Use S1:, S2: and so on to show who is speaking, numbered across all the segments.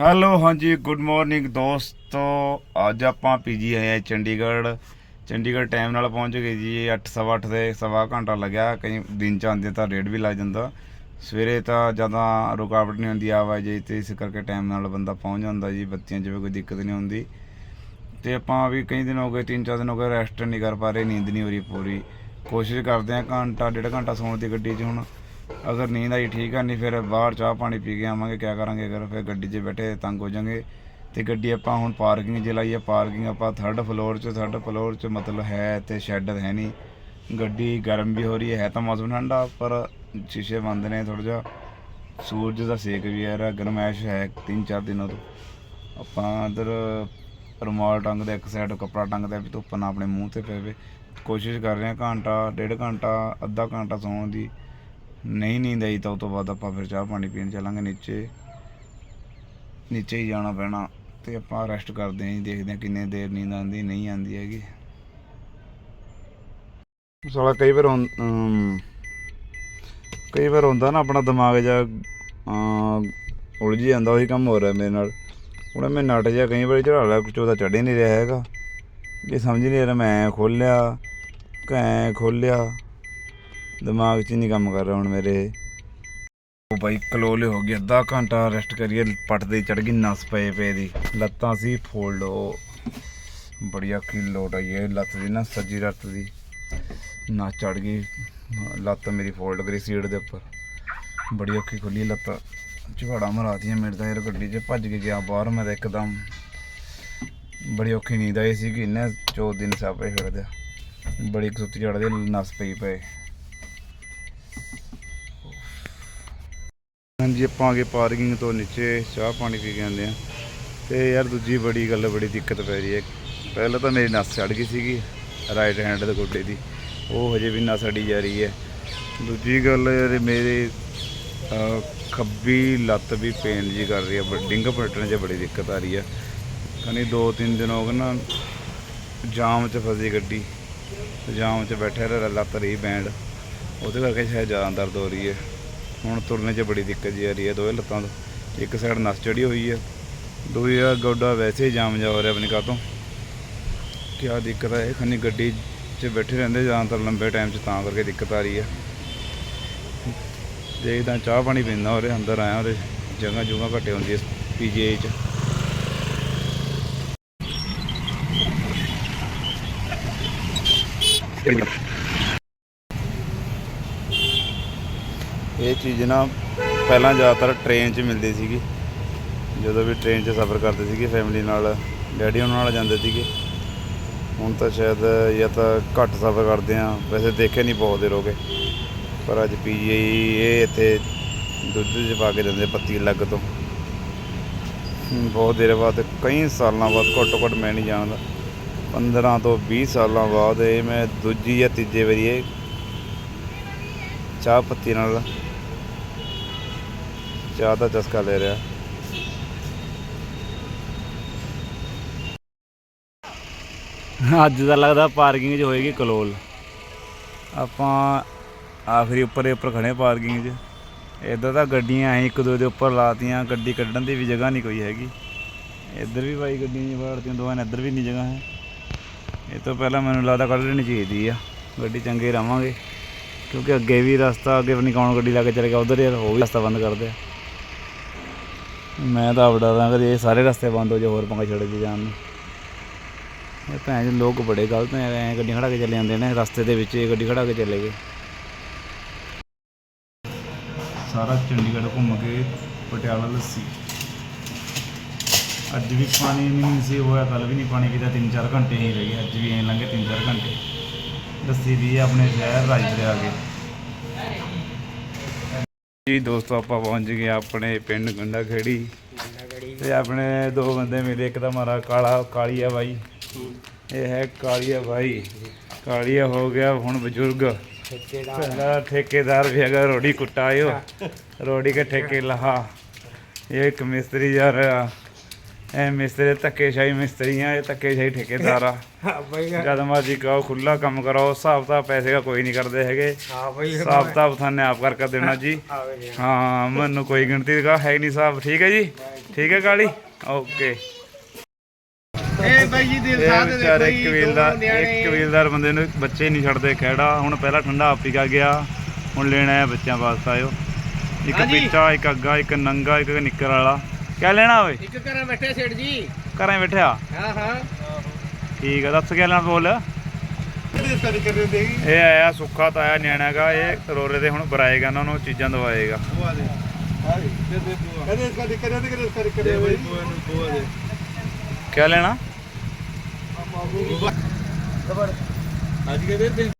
S1: Hello, ਹਾਂਜੀ good morning ਦੋਸਤੋ। ਅੱਜ ਆਪਾਂ ਪੀਜੀ ਆਏ ਆ ਚੰਡੀਗੜ੍ਹ। ਚੰਡੀਗੜ੍ਹ ਟਾਈਮ ਨਾਲ ਪਹੁੰਚ ਗਏ ਜੀ 8:30 ਦੇ, ਸਵਾ ਘੰਟਾ ਲੱਗਿਆ। ਕਈ ਦਿਨ ਚ ਆਉਂਦੇ ਤਾਂ ਰੇਟ ਵੀ ਲੱਗ ਜਾਂਦਾ। ਸਵੇਰੇ ਤਾਂ ਜ਼ਿਆਦਾ ਰੁਕਾਵਟ ਨਹੀਂ ਹੁੰਦੀ ਆਵਾਜਾਈ ਤੇ ਇਸ ਕਰਕੇ ਟਾਈਮ ਨਾਲ ਬੰਦਾ ਪਹੁੰਚ ਜਾਂਦਾ ਜੀ, ਬੱਤੀਆਂ 'ਚ ਵੀ ਕੋਈ ਦਿੱਕਤ ਨਹੀਂ ਹੁੰਦੀ। ਤੇ ਆਪਾਂ ਵੀ ਕਈ ਦਿਨ ਹੋ ਗਏ, ਤਿੰਨ, ਚਾਰ ਦਿਨ ਹੋ ਗਏ ਰੈਸਟ ਨਹੀਂ ਕਰ ਪਾ ਰਹੇ, ਨੀਂਦ ਨਹੀਂ ਹੋ ਰਹੀ ਪੂਰੀ। ਕੋਸ਼ਿਸ਼ ਕਰਦੇ ਆ ਘੰਟਾ, ਡੇਢ ਘੰਟਾ ਸੌਣ ਦੀ ਗੱਡੀ 'ਚ ਹੁਣ। ਅਗਰ ਨੀਂਦ ਆਈ, ਠੀਕ ਆ, ਨਹੀਂ ਫਿਰ ਬਾਹਰ ਚਾਹ ਪਾਣੀ ਪੀ ਕੇ ਆਵਾਂਗੇ, ਕਿਆ ਕਰਾਂਗੇ? ਅਗਰ ਫਿਰ ਗੱਡੀ 'ਚ ਬੈਠੇ ਤੰਗ ਹੋ ਜਾਾਂਗੇ, ਤੇ ਗੱਡੀ ਆਪਾਂ ਹੁਣ ਪਾਰਕਿੰਗ 'ਚ ਲਾਈਏ ਆ, ਪਾਰਕਿੰਗ ਆਪਾਂ ਥਰਡ ਫਲੋਰ 'ਚ ਥਰਡ ਫਲੋਰ 'ਚ ਮਤਲਬ ਹੈ ਤੇ ਸ਼ੈੱਡ ਹੈ ਨਹੀਂ। ਗੱਡੀ ਗਰਮ ਵੀ ਹੋ ਰਹੀ ਹੈ ਤਾਂ ਮੌਸਮ ਠੰਡਾ, ਪਰ ਸ਼ੀਸ਼ੇ ਬੰਦ ਨੇ ਥੋੜਾ ਜਿਹਾ। ਸੂਰਜ ਦਾ ਸੇਕ ਵੀ ਆ ਰਿਹਾ ਗਰਮੈਸ਼ ਹੈ ਤਿੰਨ ਚਾਰ ਦਿਨਾਂ ਤੋਂ। ਆਪਾਂ ਇਧਰ ਰੁਮਾਲ ਟੰਗਦੇ ਇੱਕ ਸਾਈਡ ਕੱਪੜਾ ਟੰਗਦੇ ਵੀ ਧੁੱਪ ਨਾ ਆਪਣੇ ਮੂੰਹ ਤੇ ਪਵੇ ਕੋਸ਼ਿਸ਼ ਕਰ ਰਹੇ ਹਾਂ ਘੰਟਾ, ਡੇਢ ਘੰਟਾ, ਅੱਧਾ ਘੰਟਾ ਸੌਣ ਦੀ। ਨਹੀਂ ਨੀਂਦ ਆਈ ਤਾਂ ਉਹ ਤੋਂ ਬਾਅਦ ਆਪਾਂ ਫਿਰ ਚਾਹ ਪਾਣੀ ਪੀਣ ਚੱਲਾਂਗੇ ਨੀਚੇ। ਨੀਚੇ ਹੀ ਜਾਣਾ ਪੈਣਾ ਤੇ ਆਪਾਂ ਰੈਸਟ ਕਰਦੇ ਹਾਂ ਜੀ, ਦੇਖਦੇ ਹਾਂ ਕਿੰਨੇ ਦੇਰ ਨੀਂਦ ਆਉਂਦੀ, ਨਹੀਂ ਆਉਂਦੀ ਹੈਗੀ। ਸਾਲਾ ਕਈ ਵਾਰ ਹੁੰ- ਕਈ ਵਾਰ ਹੁੰਦਾ ਨਾ ਆਪਣਾ ਦਿਮਾਗ ਜਾ ਉਲਝ ਜਾਂਦਾ, ਉਹੀ ਕੰਮ ਹੋ ਰਿਹਾ ਮੇਰੇ ਨਾਲ। ਹੁਣ ਮੈਂ ਨਟ ਜਾ ਕਈ ਵਾਰੀ ਚੜਾ ਲਿਆ, ਕੁਛ ਉਹਦਾ ਚੜ ਹੀ ਨਹੀਂ ਰਿਹਾ ਹੈਗਾ। ਇਹ ਸਮਝ ਨਹੀਂ ਆ ਰਿਹਾ, ਮੈਂ ਖੋਲਿਆ ਕੈਂ ਖੋਲਿਆ ਦਿਮਾਗ 'ਚ ਹੀ ਨਹੀਂ ਕੰਮ ਕਰ ਰਿਹਾ ਹੁਣ ਮੇਰੇ ਉਹ ਬਾਈ ਕਲੋਲੇ ਹੋ ਗਿਆ ਅੱਧਾ ਘੰਟਾ ਰੈਸਟ ਕਰੀਏ, ਪੱਟ ਦੇ ਚੜ ਗਈ ਨਸ ਪਏ ਪਏ ਦੀ। ਲੱਤਾਂ ਸੀ ਫੋਲਡ ਉਹ ਬੜੀ ਔਖੀ ਲੋਟ ਆਈ ਹੈ, ਲੱਤ ਦੀ ਨਾ, ਸੱਜੀ ਰੱਤ ਦੀ। ਨਸ ਚੜ ਗਈ, ਲੱਤ ਮੇਰੀ ਫੋਲਡ ਕਰੀ ਸੀਟ ਦੇ ਉੱਪਰ। ਬੜੀ ਔਖੀ ਖੁੱਲੀ ਲੱਤ ਝਵਾੜਾ ਮਰਾਤੀਆਂ ਮੇਰੇ ਤਾਂ ਯਾਰ ਗੱਡੀ 'ਚ ਭੱਜ ਕੇ ਗਿਆ ਬਾਹਰ, ਮੈਂ ਤਾਂ ਇੱਕਦਮ ਬੜੀ ਔਖੀ ਨੀਂਦ ਆਈ ਸੀ ਕਿ ਇਹਨੇ ਚੋ ਦਿਨ ਸਾਪੇ ਫਿਰਦੇ ਬੜੀ ਸੁੱਤੀ ਚੜਦੇ ਨਸ ਪਈ ਪਏ। ਹਾਂਜੀ, ਆਪਾਂ ਆ ਪਾਰਕਿੰਗ ਤੋਂ ਨੀਚੇ ਚਾਹ ਪਾਣੀ ਪੀ ਕੇ ਆਉਂਦੇ ਆ ਤੇ ਯਾਰ ਦੂਜੀ ਬੜੀ ਗੱਲ, ਬੜੀ ਦਿੱਕਤ ਪੈ ਰਹੀ ਹੈ। ਪਹਿਲਾਂ ਤਾਂ ਮੇਰੀ ਨਸ ਚੜ ਗਈ ਸੀਗੀ ਰਾਈਟ ਹੈਂਡ ਦੇ ਗੋਡੇ ਦੀ। ਉਹ ਹਜੇ ਵੀ ਨਸ ਅੜੀ ਜਾ ਰਹੀ ਹੈ। ਦੂਜੀ ਗੱਲ, ਯਾਰ ਮੇਰੇ ਖੱਬੀ ਲੱਤ ਵੀ ਪੇਨ ਜੀ ਕਰ ਰਹੀ ਹੈ। ਬ- ਡਿੰਗ ਪਲਟਣ 'ਚ ਬੜੀ ਦਿੱਕਤ ਆ ਰਹੀ ਹੈ। ਕਨੀ ਦੋ ਤਿੰਨ ਦਿਨ ਹੋ ਗਏ ਨਾ, ਜਾਮ 'ਚ ਫਸੀ ਗੱਡੀ। ਜਾਮ 'ਚ ਬੈਠੇ ਰਿਹਾ, ਲੱਤ ਰਹੀ ਬੈਂਡ ਉਹਦੇ ਕਰਕੇ ਸ਼ਾਇਦ ਜ਼ਿਆਦਾ ਦਰਦ ਹੋ ਰਹੀ ਹੈ। ਹੁਣ ਤੁਰਨੇ 'ਚ ਬੜੀ ਦਿੱਕਤ ਜੀ ਆ ਰਹੀ ਹੈ ਦੋਵੇਂ ਲੱਤਾਂ ਤੋਂ। ਇੱਕ ਸਾਈਡ ਨਸ ਚੜੀ ਹੋਈ ਹੈ, ਦੂਜੀ ਆ ਗੋਡਾ ਵੈਸੇ ਹੀ ਜਾਮ ਜਾ ਹੋ ਰਿਹਾ ਆਪਣੀ ਕਾਤੋਂ ਕਿਆ ਦਿੱਕਤ ਹੈ ਇਹ ਗੱਡੀ 'ਚ ਬੈਠੇ ਰਹਿੰਦੇ ਜ਼ਿਆਦਾਤਰ ਲੰਬੇ ਟਾਈਮ 'ਚ ਤਾਂ ਕਰਕੇ ਦਿੱਕਤ ਆ ਰਹੀ ਹੈ ਜੇ ਤਾਂ ਚਾਹ ਪਾਣੀ ਪੀਂਦਾ ਉਹਦੇ ਅੰਦਰ ਆਇਆ ਉਹਦੇ ਜਗ੍ਹਾ ਜੁਗਾ ਘੱਟੇ ਹੁੰਦੀ ਹੈ ਪੀਜੀਆਈ 'ਚ। ਇਹ ਚੀਜ਼ ਨਾ ਪਹਿਲਾਂ ਜ਼ਿਆਦਾਤਰ ਟ੍ਰੇਨ 'ਚ ਮਿਲਦੀ ਸੀਗੀ। ਜਦੋਂ ਵੀ ਟ੍ਰੇਨ 'ਚ ਸਫ਼ਰ ਕਰਦੇ ਸੀਗੇ ਫੈਮਿਲੀ ਨਾਲ, ਡੈਡੀ ਉਹਨਾਂ ਨਾਲ ਜਾਂਦੇ ਸੀਗੇ। ਹੁਣ ਤਾਂ ਸ਼ਾਇਦ ਜਾਂ ਤਾਂ ਘੱਟ ਸਫ਼ਰ ਕਰਦੇ ਆ ਵੈਸੇ ਦੇਖੇ ਨਹੀਂ ਬਹੁਤ ਦੇਰ ਹੋ ਗਏ। ਪਰ ਅੱਜ ਪੀਜੀਆਈ ਇਹ ਇੱਥੇ ਦੁੱਧ 'ਚ ਪਾ ਕੇ ਦਿੰਦੇ ਪੱਤੀ ਲੱਗ ਤੋਂ। ਬਹੁਤ ਦੇਰ ਬਾਅਦ, ਕਈ ਸਾਲਾਂ ਬਾਅਦ, ਘੱਟੋ ਘੱਟ ਮੈਂ ਨਹੀਂ ਜਾਣਦਾ। 15 ਤੋਂ 20 ਸਾਲਾਂ ਬਾਅਦ ਇਹ ਮੈਂ ਦੂਜੀ ਜਾਂ ਤੀਜੇ ਵਾਰੀ ਇਹ ਚਾਹ ਪੱਤੀ ਨਾਲ ਚਾਹ ਦਾ ਚਸਕਾ ਲੈ ਰਿਹਾ। ਅੱਜ ਦਾ ਲੱਗਦਾ ਪਾਰਕਿੰਗ 'ਚ ਹੋਏਗੀ ਕਲੋਲ। ਆਪਾਂ ਆਖਰੀ ਉੱਪਰ ਦੇ ਉੱਪਰ ਖੜੇ ਪਾਰਕਿੰਗ 'ਚ। ਇੱਧਰ ਤਾਂ ਗੱਡੀਆਂ ਐ ਇੱਕ ਦੋ ਦੇ ਉੱਪਰ ਲਾਤੀਆਂ, ਗੱਡੀ ਕੱਢਣ ਦੀ ਵੀ ਜਗ੍ਹਾ ਨਹੀਂ ਕੋਈ ਹੈਗੀ। ਇੱਧਰ ਵੀ ਬਾਈ ਗੱਡੀਆਂ ਜੀ ਵਾੜਤੀਆਂ, ਦੋਵਾਂ ਨੇ ਇੱਧਰ ਵੀ ਨਹੀਂ ਜਗ੍ਹਾ ਹੈ। ਇਹ ਤੋਂ ਪਹਿਲਾਂ ਮੈਨੂੰ ਲੱਗਦਾ ਕੱਢ ਲੈਣੀ ਚਾਹੀਦੀ ਆ। ਗੱਡੀ ਚੰਗੇ ਰਵਾਂਗੇ। ਕਿਉਂਕਿ ਅੱਗੇ ਵੀ ਰਸਤਾ, ਅੱਗੇ ਵੀ ਕੌਣ ਗੱਡੀ ਲਾ ਕੇ ਚਲੇ ਗਿਆ, ਉਧਰ ਯਾਰ ਉਹ ਵੀ ਰਸਤਾ ਬੰਦ ਕਰਦੇ ਆ ਮੈਂ ਤਾਂ ਆਪ ਡਰਦਾ ਕਿ ਇਹ ਸਾਰੇ ਰਸਤੇ ਬੰਦ ਹੋ ਜਾ ਹੋਰ ਪੰਗਾ ਛੱਡ ਕੇ ਜਾਣ ਨੂੰ। ਇਹ ਭੈਣ ਜੀ ਲੋਕ ਬੜੇ ਗਲਤ ਨੇ ਐ ਗੱਡੀਆਂ ਖੜਾ ਕੇ ਚਲੇ ਜਾਂਦੇ ਨੇ, ਰਸਤੇ ਦੇ ਵਿੱਚ ਇਹ ਗੱਡੀ ਖੜਾ ਕੇ ਚਲੇ ਗਏ। ਸਾਰਾ ਚੰਡੀਗੜ੍ਹ ਘੁੰਮ ਕੇ ਪਟਿਆਲਾ ਲੱਸੀ। ਅੱਜ ਵੀ ਪਾਣੀ ਨਹੀਂ ਸੀ, ਹੋਇਆ ਕੱਲ ਵੀ ਨਹੀਂ ਪਾਣੀ ਪੀਤਾ 3-4 ਘੰਟੇ ਹੀ ਰਹਿ ਅੱਜ ਵੀ ਐਂ ਲੰਘੇ 3-4 ਘੰਟੇ। ਲੱਸੀ ਵੀ ਆਪਣੇ ਸ਼ਹਿਰ ਰਾਜਪੁਰੇ ਆ ਗਏ। ਜੀ ਦੋਸਤੋ ਆਪਾਂ ਪਹੁੰਚ ਗਏ ਆਪਣੇ ਪਿੰਡ ਗੁੰਡਾ ਖੇੜੀ ਤੇ ਆਪਣੇ ਦੋ ਬੰਦੇ ਮਿਲੇ ਇੱਕ ਤਾਂ ਮਾਰਾ ਕਾਲਾ ਕਾਲੀਆ ਬਾਈ। ਇਹ ਹੈ ਕਾਲੀਆ ਬਾਈ। ਕਾਲੀਆ ਹੋ ਗਿਆ ਹੁਣ ਬਜ਼ੁਰਗ। ਪਹਿਲਾ ਠੇਕੇਦਾਰ ਵੀ ਅਗਰ ਰੋੜੀ ਕੁੱਟਾਇਓ। ਰੋੜੀ ਕੇ ਠੇਕੇ ਲਹਾ। ਇਹ ਇੱਕ ਮਿਸਤਰੀ ਯਾਰ ਇਹ ਮਿਸਤਰੀ ਧੱਕੇਸ਼ਾਹੀ ਮਿਸਤਰੀ ਆ ਇਹ ਧੱਕੇਸ਼ਾਹੀ ਠੇਕੇਦਾਰ ਆ।
S2: ਹਾਂ ਬਈ।
S1: ਜਦ ਮਰਜ਼ੀ ਕਹੋ ਖੁੱਲਾ ਕੰਮ ਕਰੋ ਹਿਸਾਬ ਤਾਂ ਪੈਸੇ ਦਾ ਕੋਈ ਨਹੀਂ ਕਰਦੇ ਹੈਗੇ।
S2: ਹਾਂ ਬਈ।
S1: ਹਿਸਾਬ ਤਾਂ ਤੁਹਾਨੂੰ ਆਪ ਕਰਕੇ ਦੇਣਾ ਜੀ।
S2: ਹਾਂ
S1: ਮੈਨੂੰ ਕੋਈ ਗਿਣਤੀ ਦਾ ਹੈ ਨਹੀਂ ਸਾਹਿਬ ਠੀਕ ਹੈ ਜੀ? ਠੀਕ ਹੈ ਕਾਲੀ? ਓਕੇ।
S2: ਇਹ ਬਾਈ ਜੀ ਦਿਲ ਸਾਧ ਦੇ
S1: ਵਿਚਾਰੇ
S2: ਕੋਈ
S1: ਕਬੀਲਦਾਰ
S2: ਦੋ ਨਿਆਣੇ
S1: ਇੱਕ ਕਬੀਲਦਾਰ ਬੰਦੇ ਨੂੰ ਬੱਚੇ ਨਹੀਂ ਛੱਡਦੇ ਖਹਿੜਾ ਹੁਣ ਪਹਿਲਾਂ ਠੰਡਾ ਆਫਰੀਕਾ ਗਿਆ ਹੁਣ ਲੈਣਾ ਹੈ ਬੱਚਿਆਂ ਵਾਸਤੇ ਆਇਓ। ਇੱਕ। ਪਿੱਚਾ ਇੱਕ ਅੱਗਾ ਇੱਕ ਨੰਗਾ ਇੱਕ ਨਿੱਕਰ ਵਾਲਾ। ਕਿਆ ਲੈਣਾ ਓਏ?
S2: ਇੱਕ ਘਰਾਂ ਬੈਠੇ ਸੇਠ ਜੀ।
S1: ਘਰਾਂ ਬੈਠਿਆ?
S2: ਹਾਂ ਹਾਂ।
S1: ਠੀਕ ਆ ਦੱਸ ਕਿਆ ਲੈਣਾ ਬੋਲ? ਇਹ ਆਇਆ ਸੁੱਖਾ ਤਾਇਆ ਨਿਆਣਾ ਗਾ ਇਹ ਰੋਰੇ ਦੇ ਹੁਣ ਬਰਾਏਗਾ ਉਹਨਾਂ ਨੂੰ ਚੀਜ਼ਾਂ ਦਵਾਏਗਾ।
S2: ਬੁਆ ਦੇ। ਹਾਂ ਦੇ ਦੇ ਬੁਆ ਕਦੇ ਇਸ ਕਦੇ ਕਦੇ ਕਦੇ ਸਰੀ ਕਦੇ ਬਈ ਬੁਆ ਨੂੰ ਬੁਆ ਦੇ
S1: ਕਿਆ ਲੈਣਾ
S2: ਜ਼ਬਰ ਅੱਜ ਕੇ ਦੇ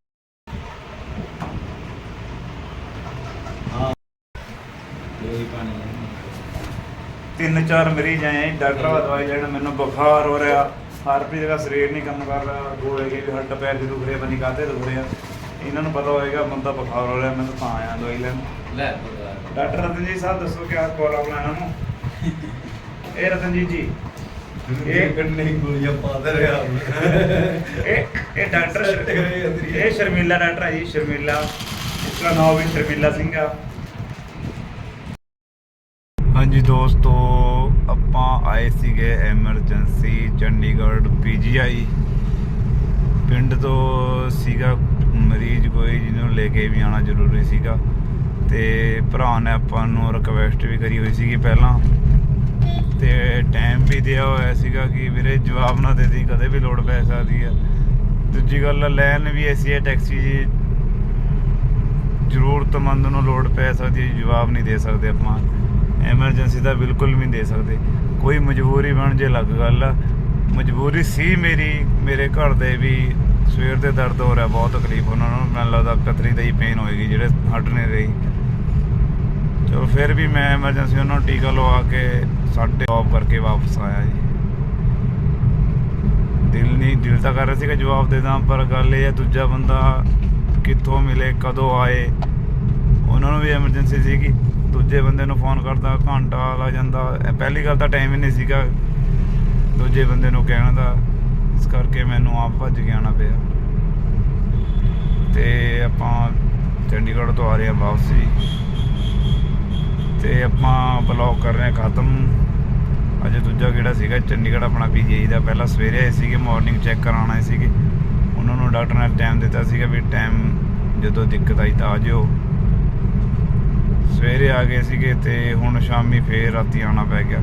S1: ਤਿੰਨ ਚਾਰ ਮਰੀਜ਼ ਆਏ ਆ, ਡਾਕਟਰ ਵਾ ਦਵਾਈ ਲੈਣ ਮੈਨੂੰ ਬੁਖਾਰ ਹੋ ਰਿਹਾ। ਹਰਪ੍ਰੀਤ ਦਾ ਸਰੀਰ ਨਹੀਂ ਕੰਮ ਕਰ ਰਿਹਾ ਗੋਲੇ ਕੇ ਵੀ ਹੱਡ ਪੈਰ ਦੇ ਦੁਖ ਰਹੇ ਬਣੀ ਕਾਤੇ ਦੁਖ ਰਹੇ ਆ। ਇਹਨਾਂ ਨੂੰ ਪਤਾ ਹੋਏਗਾ ਬੰਦਾ ਬੁਖਾਰ ਹੋ ਰਿਹਾ ਮੈਂ ਤਾਂ ਆਇਆ ਦਵਾਈ ਲੈਣ।
S2: ਲੈ
S1: ਡਾਕਟਰ ਰਤਨਜੀਤ ਸਾਹਿਬ ਦੱਸੋ ਕਿਆ ਪ੍ਰੋਬਲਮ ਹੈ ਇਹਨਾਂ ਨੂੰ? ਇਹ ਰਤਨਜੀਤ ਜੀ। ਇਹ
S2: ਕੰਨੇ ਗੋਲੀਆਂ ਪਾ ਦੇ ਰਿਹਾ
S1: ਇਹ ਇਹ ਡਾਕਟਰ ਇਹ ਸ਼ਰਮੀਲਾ ਡਾਕਟਰ ਹੈ ਜੀ ਸ਼ਰਮੀਲਾ। ਇਸਦਾ ਨਾਮ ਵੀ ਸ਼ਰਮੀਲਾ ਸਿੰਘ ਆ। ਹਾਂਜੀ ਦੋਸਤੋ, ਆਪਾਂ ਆਏ ਸੀਗੇ ਐਮਰਜੈਂਸੀ ਚੰਡੀਗੜ੍ਹ ਪੀਜੀਆਈ ਪਿੰਡ ਤੋਂ ਸੀਗਾ ਮਰੀਜ਼ ਕੋਈ ਜਿਹਨੂੰ ਲੈ ਕੇ ਵੀ ਆਣਾ ਜ਼ਰੂਰੀ ਸੀਗਾ ਤੇ ਭਰਾ ਨੇ ਆਪਾਂ ਨੂੰ ਰਿਕਵੈਸਟ ਵੀ ਕਰੀ ਹੋਈ ਸੀਗੀ ਪਹਿਲਾਂ। ਤੇ ਟਾਈਮ ਵੀ ਦਿਆ ਹੋਇਆ ਸੀਗਾ ਕਿ ਵੀਰੇ ਜਵਾਬ ਨਾ ਦੇ ਦੀ ਕਦੇ ਵੀ ਲੋੜ ਪੈ ਸਕਦੀ ਆ। ਦੂਜੀ ਗੱਲ, ਲੈਣ ਵੀ ਐਸੀ ਹੈ ਟੈਕਸੀ ਜੀ ਜ਼ਰੂਰਤਮੰਦ ਨੂੰ ਲੋੜ ਪੈ ਸਕਦੀ ਹੈ ਜਵਾਬ ਨਹੀਂ ਦੇ ਸਕਦੇ ਆਪਾਂ। ਐਮਰਜੈਂਸੀ ਦਾ ਬਿਲਕੁਲ ਵੀ ਨਹੀਂ ਦੇ ਸਕਦੇ। ਕੋਈ ਮਜਬੂਰੀ ਬਣ ਜੇ ਲੱਗ ਗੱਲ। ਆ ਮਜਬੂਰੀ ਸੀ ਮੇਰੀ, ਮੇਰੇ ਘਰ ਦੇ ਵੀ ਸਵੇਰ ਦੇ ਦਰਦ ਹੋ ਰਿਹਾ, ਬਹੁਤ ਤਕਲੀਫ ਉਹਨਾਂ ਨੂੰ। ਮੈਨੂੰ ਲੱਗਦਾ ਕਤਰੀ ਦਾ ਹੀ ਪੇਨ ਹੋਏਗੀ, ਜਿਹੜੇ ਹਟ ਨਹੀਂ ਰਹੀ ਚਲੋ ਫਿਰ ਵੀ ਮੈਂ ਐਮਰਜੈਂਸੀ ਉਹਨਾਂ ਨੂੰ ਟੀਕਾ ਲਵਾ ਕੇ ਸਾਡੇ ਜੌਬ ਕਰਕੇ ਵਾਪਸ ਆਇਆ ਜੀ। ਦਿਲ ਨਹੀਂ, ਦਿਲ ਤਾਂ ਕਰ ਰਿਹਾ ਸੀਗਾ ਜਵਾਬ ਦੇ ਦਾਂ, ਪਰ ਗੱਲ ਇਹ ਹੈ ਦੂਜਾ ਬੰਦਾ ਕਿੱਥੋਂ ਮਿਲੇ, ਕਦੋਂ ਆਏ। ਉਹਨਾਂ ਨੂੰ ਵੀ ਐਮਰਜੈਂਸੀ ਸੀਗੀ। ਦੂਜੇ ਬੰਦੇ ਨੂੰ ਫੋਨ ਕਰਦਾ, ਘੰਟਾ ਲੱਗ ਜਾਂਦਾ। ਇਹ ਪਹਿਲੀ ਗੱਲ ਤਾਂ ਟਾਈਮ ਹੀ ਨਹੀਂ ਸੀਗਾ। ਦੂਜੇ ਬੰਦੇ ਨੂੰ ਕਹਿਣ ਦਾ। ਇਸ ਕਰਕੇ ਮੈਨੂੰ ਆਪ ਭੱਜ ਕੇ ਆਉਣਾ ਪਿਆ। ਤੇ ਆਪਾਂ ਚੰਡੀਗੜ੍ਹ ਤੋਂ ਆ ਰਹੇ ਹਾਂ ਵਾਪਸੀ। ਤੇ ਆਪਾਂ ਬਲੌਗ ਕਰ ਰਹੇ ਹਾਂ ਖਤਮ। ਅੱਜ ਦੂਜਾ ਕਿਹੜਾ ਸੀਗਾ? ਚੰਡੀਗੜ੍ਹ ਆਪਣਾ ਪੀਜੀਆਈ ਦਾ। ਪਹਿਲਾਂ ਸਵੇਰੇ ਆਏ ਸੀਗੇ ਮਾਰਨਿੰਗ ਚੈੱਕ ਕਰਾਉਣ ਆਏ ਸੀਗੇ। ਉਹਨਾਂ ਨੂੰ ਡਾਕਟਰ ਨੇ ਟਾਈਮ ਦਿੱਤਾ ਸੀਗਾ ਵੀ ਟਾਈਮ ਜਦੋਂ ਦਿੱਕਤ ਆਈ ਤਾਂ ਆ ਜਿਓ। ਸਵੇਰੇ ਆ ਗਏ ਸੀਗੇ ਤੇ ਹੁਣ ਸ਼ਾਮੀ ਫੇਰ ਰਾਤੀ ਆਉਣਾ ਪੈ ਗਿਆ।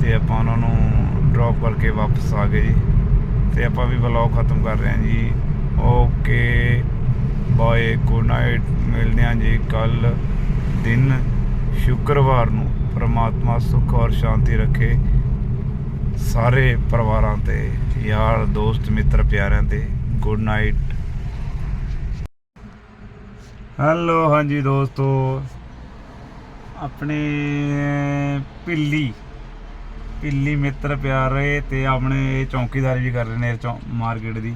S1: ਤੇ ਆਪਾਂ ਉਹਨਾਂ ਨੂੰ ਡ੍ਰੌਪ ਕਰਕੇ ਵਾਪਸ ਆ ਗਏ ਜੀ। ਤੇ ਆਪਾਂ ਵੀ ਵਲੌਗ ਖਤਮ ਕਰ ਰਹੇ ਹਾਂ ਜੀ। ਓਕੇ ਬਾਏ ਗੁੱਡ ਨਾਈਟ ਮਿਲਦੇ ਹਾਂ ਜੀ ਕੱਲ ਦਿਨ ਸ਼ੁੱਕਰਵਾਰ ਨੂੰ। ਪ੍ਰਮਾਤਮਾ ਸੁੱਖ ਔਰ ਸ਼ਾਂਤੀ ਰੱਖੇ ਸਾਰੇ ਪਰਿਵਾਰਾਂ ਤੇ। ਯਾਰ, ਦੋਸਤ, ਮਿੱਤਰ, ਪਿਆਰਿਆਂ ਤੇ। ਗੁੱਡ ਨਾਈਟ ਹੈਲੋ ਹਾਂਜੀ ਦੋਸਤੋ। ਆਪਣੇ ਪਿੱਲੀ। ਪਿੱਲੀ ਮਿੱਤਰ ਪਿਆਰੇ ਤੇ ਆਪਣੇ ਚੌਕੀਦਾਰੀ ਵੀ ਕਰ ਰਹੇ ਨੇ ਮਾਰਕੀਟ ਦੀ।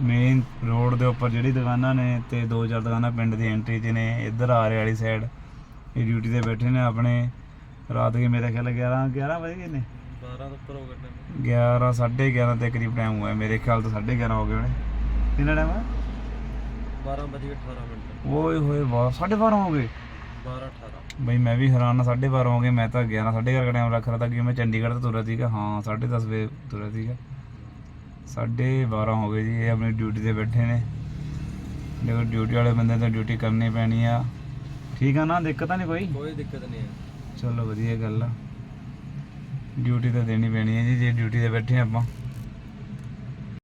S1: ਮੇਨ ਰੋਡ ਦੇ ਉੱਪਰ ਜਿਹੜੀ ਦੁਕਾਨਾਂ ਨੇ ਤੇ ਦੋ ਚਾਰ ਦੁਕਾਨਾਂ ਪਿੰਡ ਦੀ ਐਂਟਰੀ 'ਚ ਨੇ ਇੱਧਰ ਆਰੇ ਵਾਲੀ ਸਾਈਡ ਇਹ ਡਿਊਟੀ ਤੇ ਬੈਠੇ ਨੇ ਆਪਣੇ। ਰਾਤ ਦੇ ਮੇਰੇ ਖਿਆਲ 11 11 ਵਜੇ ਨੇ?
S2: 12 ਤੋਂ ਉੱਪਰ ਹੋ ਗਏ
S1: 11 11:30 ਦੇ ਕਰੀਬ ਟਾਈਮ ਹੋਇਆ। ਮੇਰੇ ਖਿਆਲ ਤੋਂ 11:30 ਹੋ ਗਏ ਹੋਣੇ। ਕਿੰਨਾ ਟਾਈਮ ਹੈ
S2: 12 ਵਜੇ 18 ਮਿੰਟ।
S1: ਓਏ ਹੋਏ ਵਾਹ 12:30 ਹੋ ਗਏ।
S2: 12 18
S1: ਬਈ ਮੈਂ ਵੀ ਹੈਰਾਨ ਆ 12:30 ਹੋ ਗਏ ਮੈਂ ਤਾਂ 11 11:30 ਦਾ ਟਾਈਮ ਰੱਖ ਰਿਹਾ ਤਾਂ ਕਿ ਮੈਂ ਚੰਡੀਗੜ੍ਹ ਤੋਂ ਤੁਰਿਆ ਸੀਗਾ। ਹਾਂ 10:30 ਵਜੇ ਤੁਰਿਆ ਸੀਗਾ। 12:30 ਹੋ ਗਏ ਜੀ ਇਹ ਆਪਣੀ ਡਿਊਟੀ ਤੇ ਬੈਠੇ ਨੇ। ਦੇਖੋ ਡਿਊਟੀ ਵਾਲੇ ਬੰਦੇ ਤਾਂ ਡਿਊਟੀ ਕਰਨੀ ਪੈਣੀ ਆ। ਠੀਕ ਆ ਨਾ ਦਿੱਕਤ ਤਾਂ ਨਹੀਂ ਕੋਈ?
S2: ਕੋਈ ਦਿੱਕਤ ਨਹੀਂ ਹੈ।
S1: ਚਲੋ ਵਧੀਆ ਗੱਲ ਆ। ਡਿਊਟੀ ਤਾਂ ਦੇਣੀ ਪੈਣੀ ਹੈ ਜੀ ਜੇ ਡਿਊਟੀ ਤੇ ਬੈਠੇ ਆਪਾਂ।